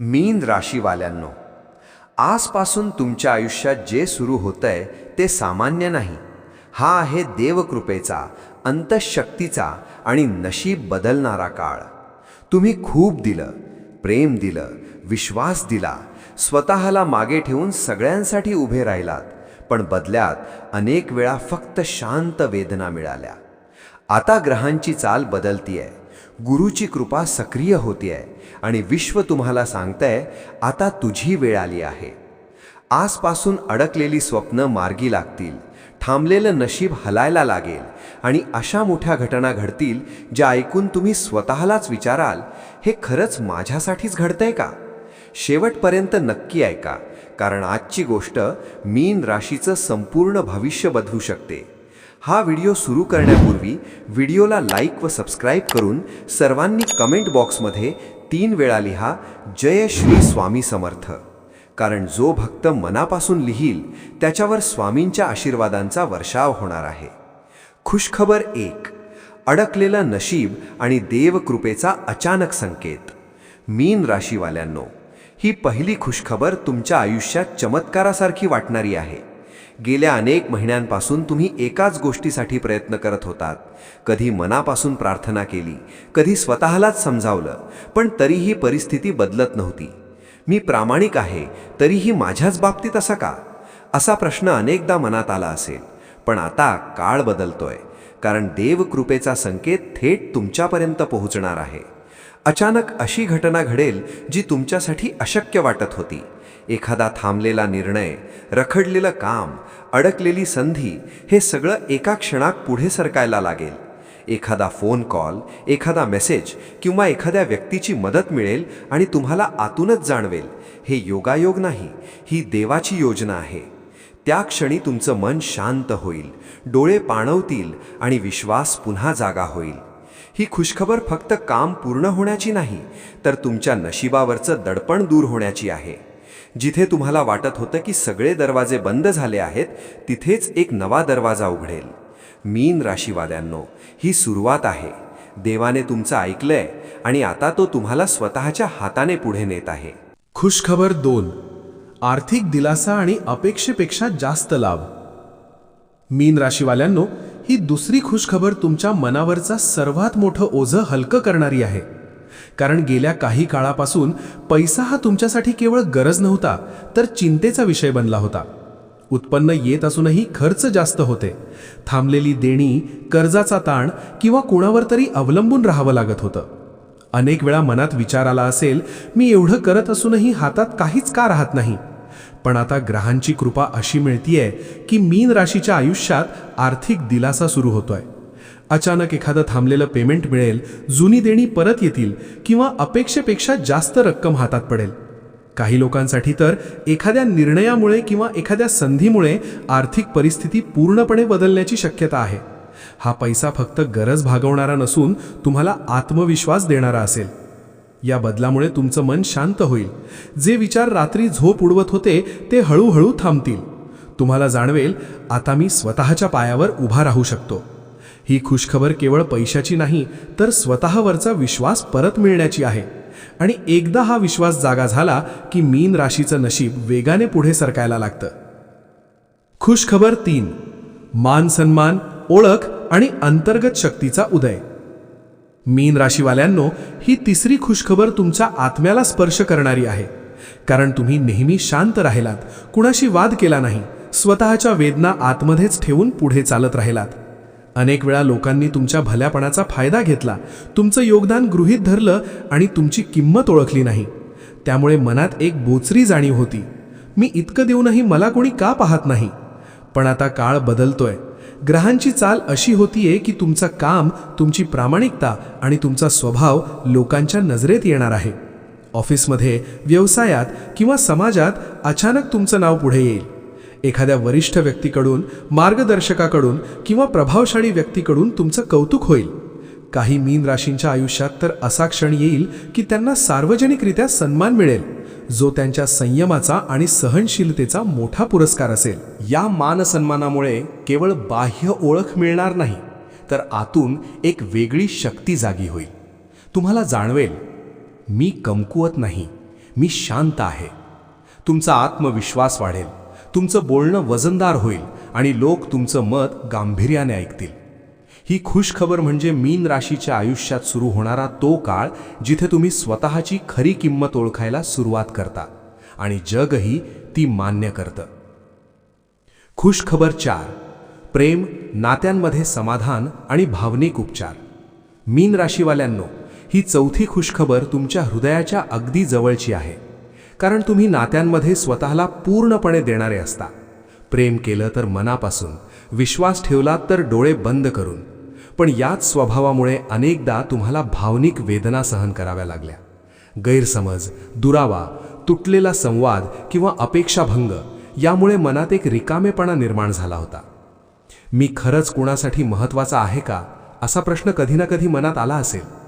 मीन राशीवाल्यांनो आजपासून तुमच्या आयुष्यात जे सुरू होतंय ते सामान्य नाही. हा आहे देवकृपेचा अंतशक्तीचा आणि नशीब बदलणारा काळ. तुम्ही खूप दिलं प्रेम दिलं विश्वास दिला स्वतःला मागे ठेवून सगळ्यांसाठी उभे राहिलात पण बदल्यात अनेक वेळा फक्त शांत वेदना मिळाल्या. आता ग्रहांची चाल बदलतीये. गुरुची कृपा सक्रिय होती आहे आणि विश्व तुम्हाला सांगतंय आता तुझी वेळ आली आहे. आजपासून अडकलेली स्वप्न मार्गी लागतील थांबलेलं नशीब हलायला लागेल आणि अशा मोठ्या घटना घडतील ज्या ऐकून तुम्ही स्वतःलाच विचाराल हे खरंच माझ्यासाठीच घडतंय का? शेवटपर्यंत नक्की ऐका कारण आजची गोष्ट मीन राशीचं संपूर्ण भविष्य बदलू शकते. हा व्हिडिओ सुरू करण्यापूर्वी व्हिडिओला लाईक व सबस्क्राईब करून सर्वांनी कमेंट बॉक्समध्ये तीन वेळा लिहा जय श्री स्वामी समर्थ. कारण जो भक्त मनापासून लिहील त्याच्यावर स्वामींच्या आशीर्वादांचा वर्षाव होणार आहे. खुशखबर एक अडकलेलं नशीब आणि देवकृपेचा अचानक संकेत. मीन राशीवाल्यांनो ही पहिली खुशखबर तुमच्या आयुष्यात चमत्कारासारखी वाटणारी आहे. गेल्या अनेक महिन्यांपासून तुम्ही एकाच गोष्टीसाठी प्रयत्न करत होतात. कधी मनापासून प्रार्थना केली कधी स्वतःलाच समजावलं पण तरीही परिस्थिती बदलत नव्हती. मी प्रामाणिक आहे तरीही माझ्याच बाबतीत असा का? असा प्रश्न अनेकदा मनात आला असेल. पण आता काळ बदलतोय कारण देवकृपेचा संकेत थेट तुमच्यापर्यंत पोहोचणार आहे. अचानक अशी घटना घडेल जी तुमच्यासाठी अशक्य वाटत होती. एखादा थांबलेला निर्णय रखडलेलं काम अडकलेली संधी हे सगळं एका क्षणात पुढे सरकायला लागेल. एखादा फोन कॉल एखादा मेसेज किंवा एखाद्या व्यक्तीची मदत मिळेल आणि तुम्हाला आतूनच जाणवेल हे योगायोग नाही ही देवाची योजना आहे. त्या क्षणी तुमचं मन शांत होईल डोळे पाणवतील आणि विश्वास पुन्हा जागा होईल. ही खुशखबर फक्त काम पूर्ण होण्याची नाही तर तुमच्या नशिबावरचं दडपण दूर होण्याची आहे. जिथे तुम्हाला वाटत होतं की सगळे दरवाजे बंद झाले आहेत तिथेच एक नवा दरवाजा उघडेल. मीन राशीवाद्यांनो ही सुरुवात आहे. देवाने तुमचं ऐकलंय आणि आता तो तुम्हाला स्वतःच्या हाताने पुढे नेत आहे. खुशखबर दोन. आर्थिक दिलासा आणि अपेक्षेपेक्षा जास्त लाभ. मीन राशीवाल्यांनो ही दुसरी खुशखबर तुमच्या मनावरचा सर्वात मोठं ओझं हलकं करणारी आहे. कारण गेल्या काही काळापासून पैसा हा तुमच्यासाठी केवळ गरज नव्हता तर चिंतेचा विषय बनला होता. उत्पन्न येत असूनही खर्च जास्त होते. थांबलेली देणी कर्जाचा ताण किंवा कुणावर तरी अवलंबून राहावं लागत होतं. अनेक वेळा मनात विचार आला असेल मी एवढं करत असूनही हातात काहीच का राहत नाही? पण आता ग्रहांची कृपा अशी मिळतीये की मीन राशीच्या आयुष्यात आर्थिक दिलासा सुरू होतोय. अचानक एखादं थांबलेलं पेमेंट मिळेल जुनी देणी परत येतील किंवा अपेक्षेपेक्षा जास्त रक्कम हातात पडेल. काही लोकांसाठी तर एखाद्या निर्णयामुळे किंवा एखाद्या संधीमुळे आर्थिक परिस्थिती पूर्णपणे बदलण्याची शक्यता आहे. हा पैसा फक्त गरज भागवणारा नसून तुम्हाला आत्मविश्वास देणारा असेल. या बदलामुळे तुमचं मन शांत होईल. जे विचार रात्री झोप उडवत होते ते हळूहळू थांबतील. तुम्हाला जाणवेल आता मी स्वतःच्या पायावर उभा राहू शकतो. ही खुशखबर केवळ पैशाची नाही तर स्वतःवरचा विश्वास परत मिळण्याची आहे. आणि एकदा हा विश्वास जागा झाला की मीन राशीचं नशीब वेगाने पुढे सरकायला लागतं. खुशखबर तीन. मान सन्मान ओळख आणि अंतर्गत शक्तीचा उदय. मीन राशीवाल्यांनो ही तिसरी खुशखबर तुमच्या आत्म्याला स्पर्श करणारी आहे. कारण तुम्ही नेहमी शांत राहिलात कुणाशी वाद केला नाही स्वतःच्या वेदना आतमध्येच ठेवून पुढे चालत राहिलात. अनेक वेळा लोकांनी तुमच्या भल्यापणाचा फायदा घेतला. तुमचं योगदान गृहीत धरलं आणि तुमची किंमत ओळखली नाही. त्यामुळे मनात एक बोचरी जाणीव होती. मी इतकं देऊनही मला कोणी का पाहत नाही? पण आता काळ बदलतोय. ग्रहांची चाल अशी होतीये की तुमचं काम तुमची प्रामाणिकता आणि तुमचा स्वभाव लोकांच्या नजरेत येणार आहे. ऑफिसमध्ये व्यवसायात किंवा समाजात अचानक तुमचं नाव पुढे येईल. एखाद्या वरिष्ठ व्यक्तीकडून मार्गदर्शकाकडून किंवा प्रभावशाली व्यक्तीकडून तुमचं कौतुक होईल. काही मीन राशींच्या आयुष्यात तर असा क्षण येईल की त्यांना सार्वजनिकरित्या सन्मान मिळेल जो त्यांच्या संयमाचा आणि सहनशीलतेचा मोठा पुरस्कार असेल. या मानसन्मानामुळे केवळ बाह्य ओळख मिळणार नाही तर आतून एक वेगळी शक्ती जागी होईल. तुम्हाला जाणवेल मी कमकुवत नाही मी शांत आहे. तुमचा आत्मविश्वास वाढेल. तुमचं बोलणं वजनदार होईल आणि लोक तुमचं मत गांभीर्याने ऐकतील. ही खुशखबर म्हणजे मीन राशीच्या आयुष्यात सुरू होणारा तो काळ जिथे तुम्ही स्वतःची खरी किंमत ओळखायला सुरुवात करता आणि जगही ती मान्य करतं. खुशखबर चार. प्रेम नात्यांमध्ये समाधान आणि भावनिक उपचार. मीन राशीवाल्यांनो ही चौथी खुशखबर तुमच्या हृदयाच्या अगदी जवळची आहे. कारण तुम्ही नात्यांमध्ये स्वतःला पूर्णपणे देणारे असता. प्रेम केलं तर मनापासून विश्वास ठेवलात तर डोळे बंद करून. पण याच स्वभावामुळे अनेकदा तुम्हाला भावनिक वेदना सहन कराव्या लागल्या. गैरसमज दुरावा तुटलेला संवाद किंवा अपेक्षाभंग यामुळे मनात एक रिकामेपणा निर्माण झाला होता. मी खरंच कुणासाठी महत्त्वाचा आहे का असा प्रश्न कधी ना कधी मनात आला असेल.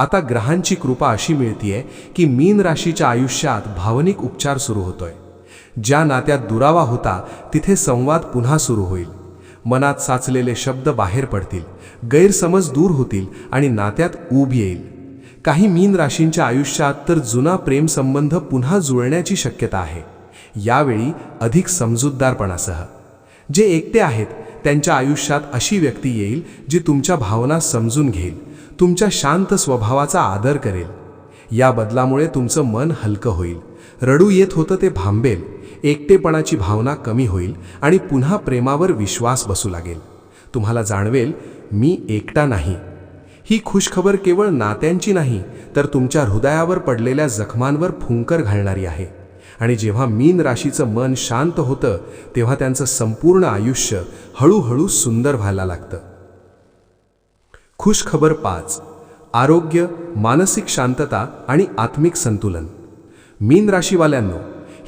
आता ग्रहांची कृपा अशी मिळतीये की मीन राशीच्या आयुष्यात भावनिक उपचार सुरू होतोय. ज्या नात्यात दुरावा होता तिथे संवाद पुन्हा सुरू होईल. मनात साचलेले शब्द बाहेर पडतील गैरसमज दूर होतील आणि नात्यात ऊब येईल. काही मीन राशींच्या आयुष्यात तर जुना प्रेमसंबंध पुन्हा जुळण्याची शक्यता आहे. यावेळी अधिक समजूतदारपणासह. जे एकटे आहेत त्यांच्या आयुष्यात अशी व्यक्ती येईल जी तुमच्या भावना समजून घेईल. तुमच्या शांत स्वभावाचा आदर करेल. या बदलामुळे तुमचं मन हलकं होईल. रडू येत होतं ते भांबेल. एकटेपणाची भावना कमी होईल आणि पुन्हा प्रेमावर विश्वास बसू लागेल. तुम्हाला जाणवेल मी एकटा नाही. ही खुशखबर केवळ नात्यांची नाही तर तुमच्या हृदयावर पडलेल्या जखमांवर फुंकर घालणारी आहे. आणि जेव्हा मीन राशीचं मन शांत होतं तेव्हा त्यांचं संपूर्ण आयुष्य हळूहळू सुंदर व्हायला लागतं. खुशखबर पाच. आरोग्य मानसिक शांतता आणि आत्मिक संतुलन. मीन राशीवाल्यांनो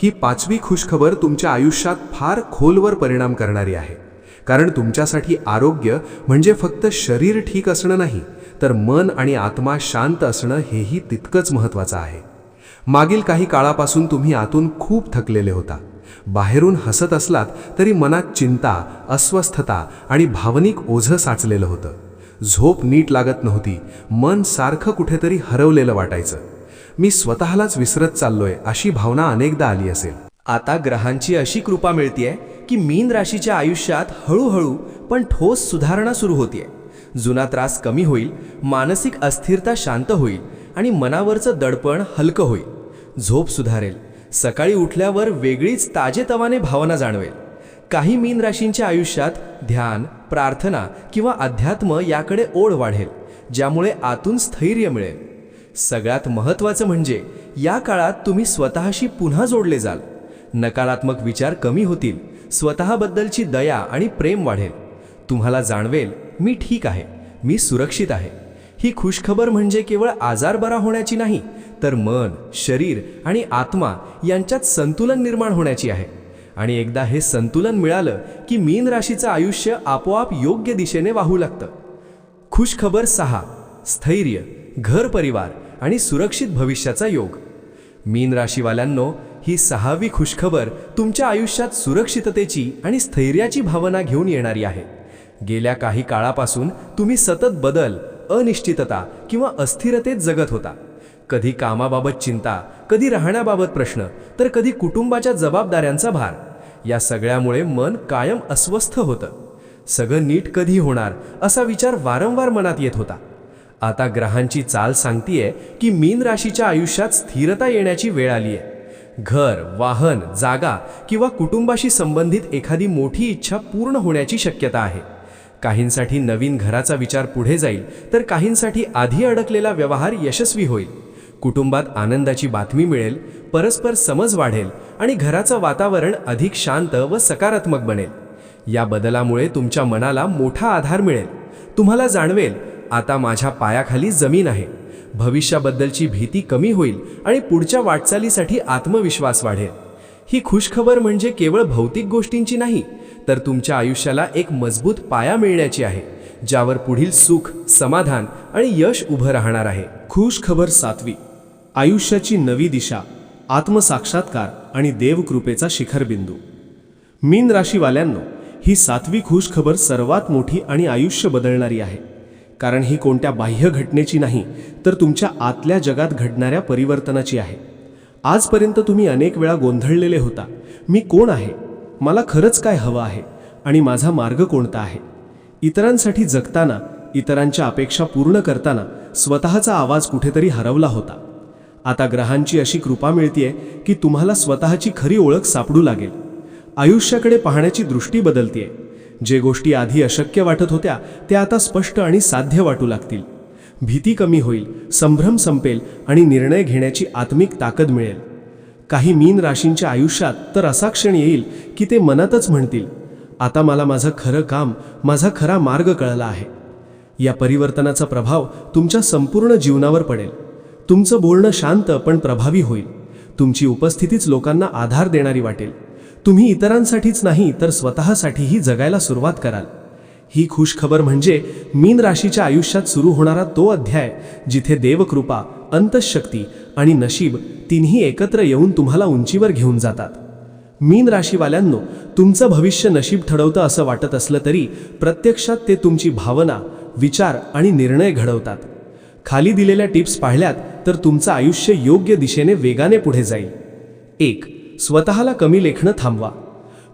ही पाचवी खुशखबर तुमच्या आयुष्यात फार खोलवर परिणाम करणारी आहे. कारण तुमच्यासाठी आरोग्य म्हणजे फक्त शरीर ठीक असणं नाही तर मन आणि आत्मा शांत असणं हेही तितकंच महत्त्वाचं आहे. मागील काही काळापासून तुम्ही आतून खूप थकलेले होता. बाहेरून हसत असलात तरी मनात चिंता अस्वस्थता आणि भावनिक ओझं साचलेलं होतं. झोप नीट लागत नव्हती. मन सारखं कुठेतरी हरवलेलं वाटायचं. मी स्वतःलाच विसरत चाललोय अशी भावना अनेकदा आली असेल. आता ग्रहांची अशी कृपा मिळतीये की मीन राशीच्या आयुष्यात हळूहळू पण ठोस सुधारणा सुरू होतीये. जुना त्रास कमी होईल मानसिक अस्थिरता शांत होईल आणि मनावरचं दडपण हलकं होईल. झोप सुधारेल. सकाळी उठल्यावर वेगळीच ताजेतवाने भावना जाणवेल. काही मीन राशींच्या आयुष्यात ध्यान प्रार्थना किंवा अध्यात्म याकडे ओढ वाढेल ज्यामुळे आतून स्थैर्य मिळेल. सगळ्यात महत्त्वाचं म्हणजे या काळात तुम्ही स्वतःशी पुन्हा जोडले जाल. नकारात्मक विचार कमी होतील स्वतःबद्दलची दया आणि प्रेम वाढेल. तुम्हाला जाणवेल मी ठीक आहे मी सुरक्षित आहे. ही खुशखबर म्हणजे केवळ आजार बरा होण्याची नाही तर मन शरीर आणि आत्मा यांच्यात संतुलन निर्माण होण्याची आहे. आणि एकदा हे संतुलन मिळालं की मीन राशीचं आयुष्य आपोआप योग्य दिशेने वाहू लागतं. खुशखबर सहा स्थैर्य घर परिवार आणि सुरक्षित भविष्याचा योग. मीन राशीवाल्यांनो ही सहावी खुशखबर तुमच्या आयुष्यात सुरक्षिततेची आणि स्थैर्याची भावना घेऊन येणारी आहे. गेल्या काही काळापासून तुम्ही सतत बदल अनिश्चितता किंवा अस्थिरतेत जगत होता. कधी कामाबाबत चिंता कधी राहण्याबाबत प्रश्न तर कधी कुटुंबाच्या जबाबदाऱ्यांचा भार. या सगळ्यामुळे मन कायम अस्वस्थ होतं. सगळं नीट कधी होणार असा विचार वारंवार मनात येत होता. आता ग्रहांची चाल सांगतीये की मीन राशीच्या आयुष्यात स्थिरता येण्याची वेळ आली आहे घर वाहन जागा किंवा कुटुंबाशी संबंधित एखादी मोठी इच्छा पूर्ण होण्याची शक्यता आहे. काहींसाठी नवीन घराचा विचार पुढे जाईल तर काहींसाठी आधी अडकलेला व्यवहार यशस्वी होईल. कुटुंबात आनंदाची बातमी मिळेल परस्पर समज वाढेल आणि घराचं वातावरण अधिक शांत व सकारात्मक बनेल. या बदलामुळे तुमच्या मनाला मोठा आधार मिळेल. तुम्हाला जाणवेल आता माझ्या पायाखाली जमीन आहे. भविष्याबद्दलची भीती कमी होईल आणि पुढच्या वाटचालीसाठी आत्मविश्वास वाढेल. ही खुशखबर म्हणजे केवळ भौतिक गोष्टींची नाही तर तुमच्या आयुष्याला एक मजबूत पाया मिळण्याची आहे ज्यावर पुढील सुख समाधान आणि यश उभं राहणार आहे. खुश खबर सातवी आयुष्याची नवी दिशा आत्मसाक्षात्कार आणि देवकृपेचा शिखरबिंदू. मीन राशीवाल्यांनो ही सातवी खुशखबर सर्वात मोठी आणि आयुष्य बदलणारी आहे. कारण ही कोणत्या बाह्य घटनेची नाही तर तुमच्या आतल्या जगात घडणाऱ्या परिवर्तनाची आहे. आजपर्यंत तुम्ही अनेक वेळा गोंधळलेले होता. मी कोण आहे? मला खरंच काय हवं आहे? आणि माझा मार्ग कोणता आहे? इतरांसाठी जगताना इतरांच्या अपेक्षा पूर्ण करताना स्वतःचा आवाज कुठेतरी हरवला होता. आता ग्रहांची अशी कृपा मिळतीये की तुम्हाला स्वतःची खरी ओळख सापडू लागेल. आयुष्याकडे पाहण्याची दृष्टी बदलतीये. जे गोष्टी आधी अशक्य वाटत होत्या त्या आता स्पष्ट आणि साध्य वाटू लागतील. भीती कमी होईल संभ्रम संपेल आणि निर्णय घेण्याची आत्मिक ताकद मिळेल. काही मीन राशींच्या आयुष्यात तर असा क्षण येईल की ते मनातच म्हणतील आता मला माझं खरं काम माझा खरा मार्ग कळला आहे. या परिवर्तनाचा प्रभाव तुमच्या संपूर्ण जीवनावर पडेल. तुमचं बोलणं शांत पण प्रभावी होईल. तुमची उपस्थितीच लोकांना आधार देणारी वाटेल. तुम्ही इतरांसाठीच नाही तर स्वतःसाठीही जगायला सुरुवात कराल. ही खुशखबर म्हणजे मीन राशीच्या आयुष्यात सुरू होणारा तो अध्याय जिथे देवकृपा अंतःशक्ती आणि नशीब तिन्ही एकत्र येऊन तुम्हाला उंचीवर घेऊन जातात. मीन राशीवाल्यांनो तुमचं भविष्य नशीब ठरवतं असं वाटत असलं तरी प्रत्यक्षात ते तुमची भावना विचार आणि निर्णय घडवतात. खाली दिलेल्या टिप्स पाहिल्यात तर तुमचं आयुष्य योग्य दिशेने वेगाने पुढे जाईल. एक स्वतःला कमी लेखणं थांबवा.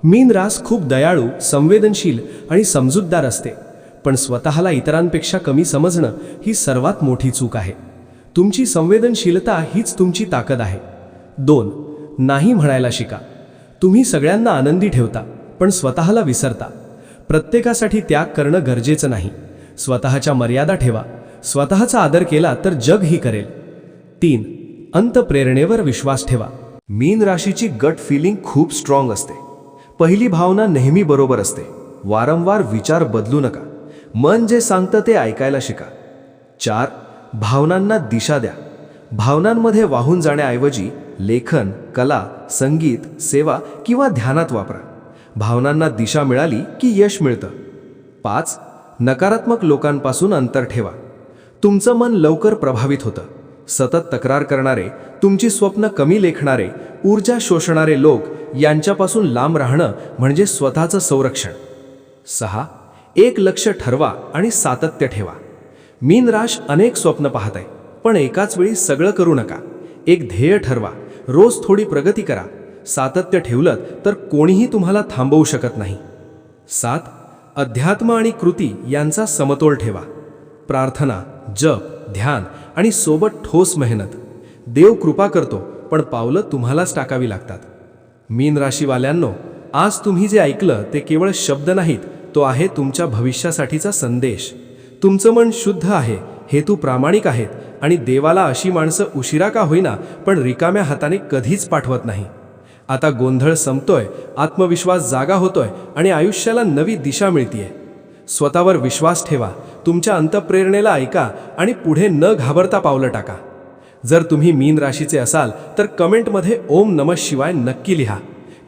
मीन रास खूप दयाळू संवेदनशील आणि समजूतदार असते पण स्वतःला इतरांपेक्षा कमी समजणं ही सर्वात मोठी चूक आहे. तुमची संवेदनशीलता हीच तुमची ताकद आहे. दोन नाही म्हणायला शिका. तुम्ही सगळ्यांना आनंदी ठेवता पण स्वतःला विसरता. प्रत्येकासाठी त्याग करणं गरजेचं नाही. स्वतःच्या मर्यादा ठेवा. स्वतःचा आदर केला तर जगही करेल. तीन अंतप्रेरणेवर विश्वास ठेवा. मीन राशीची गट फिलिंग खूप स्ट्रॉंग असते. पहिली भावना नेहमी बरोबर असते. वारंवार विचार बदलू नका. मन जे सांगतं ते ऐकायला शिका. चार भावनांना दिशा द्या. भावनांमध्ये वाहून जाण्याऐवजी लेखन कला संगीत सेवा किंवा ध्यानात वापरा. भावनांना दिशा मिळाली की यश मिळतं. पाच नकारात्मक लोकांपासून अंतर ठेवा. तुमचं मन लवकर प्रभावित होतं. सतत तक्रार करणारे तुमची स्वप्न कमी लेखणारे ऊर्जा शोषणारे लोक यांच्यापासून लांब राहणं म्हणजे स्वतःचं संरक्षण. सहा एक लक्ष ठरवा आणि सातत्य ठेवा. मीन राश अनेक स्वप्न पाहत आहे पण एकाच वेळी सगळं करू नका. एक ध्येय ठरवा रोज थोडी प्रगती करा. सातत्य ठेवलं तर कोणीही तुम्हाला थांबवू शकत नाही. सात अध्यात्म आणि कृती यांचा समतोल ठेवा. प्रार्थना जप ध्यान आणि सोबत ठोस मेहनत. देव कृपा करतो पण पावलं तुम्हालाच टाकावी लागतात. मीन राशीवाल्यांनो आज तुम्ही जे ऐकलं ते केवळ शब्द नाहीत तो आहे तुमच्या भविष्यासाठीचा संदेश. तुमचं मन शुद्ध आहे हेतू प्रामाणिक आहेत आणि देवाला अशी माणसं उशिरा का होईना पण रिकाम्या हाताने कधीच पाठवत नाही. आता गोंधळ संपतोय आत्मविश्वास जागा होतोय आणि आयुष्याला नवी दिशा मिळतीये. स्वतःवर विश्वास ठेवा तुमच्या अंतप्रेरणेला ऐका आणि पुढे न घाबरता पावलं टाका. जर तुम्ही मीन राशीचे असाल तर कमेंटमध्ये ओम नम शिवाय नक्की लिहा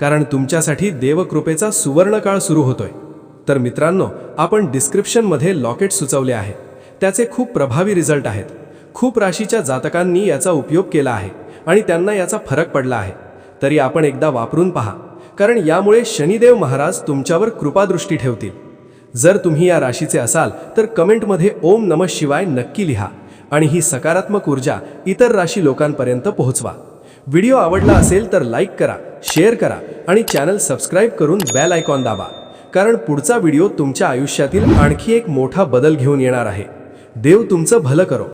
कारण तुमच्यासाठी देवकृपेचा सुवर्णकाळ सुरू होतोय. तर मित्रांनो आपण डिस्क्रिप्शनमध्ये लॉकेट सुचवले आहे. त्याचे खूप प्रभावी रिझल्ट आहेत. खूप राशीच्या जातकांनी याचा उपयोग केला आहे आणि त्यांना याचा फरक पडला आहे. तरी आपण एकदा वापरून पहा कारण यामुळे शनिदेव महाराज तुमच्यावर कृपादृष्टी ठेवतील. जर तुम्ही या राशीचे असाल तर कमेंटमध्ये ओम नम शिवाय नक्की लिहा आणि ही सकारात्मक ऊर्जा इतर राशी लोकांपर्यंत पोहोचवा. व्हिडिओ आवडला असेल तर लाईक करा शेअर करा आणि चॅनल सबस्क्राईब करून बेल आयकॉन दाबा. कारण पुढचा व्हिडिओ तुमच्या आयुष्यातील आणखी एक मोठा बदल घेऊन येणार आहे. देव तुमचं भलं करो.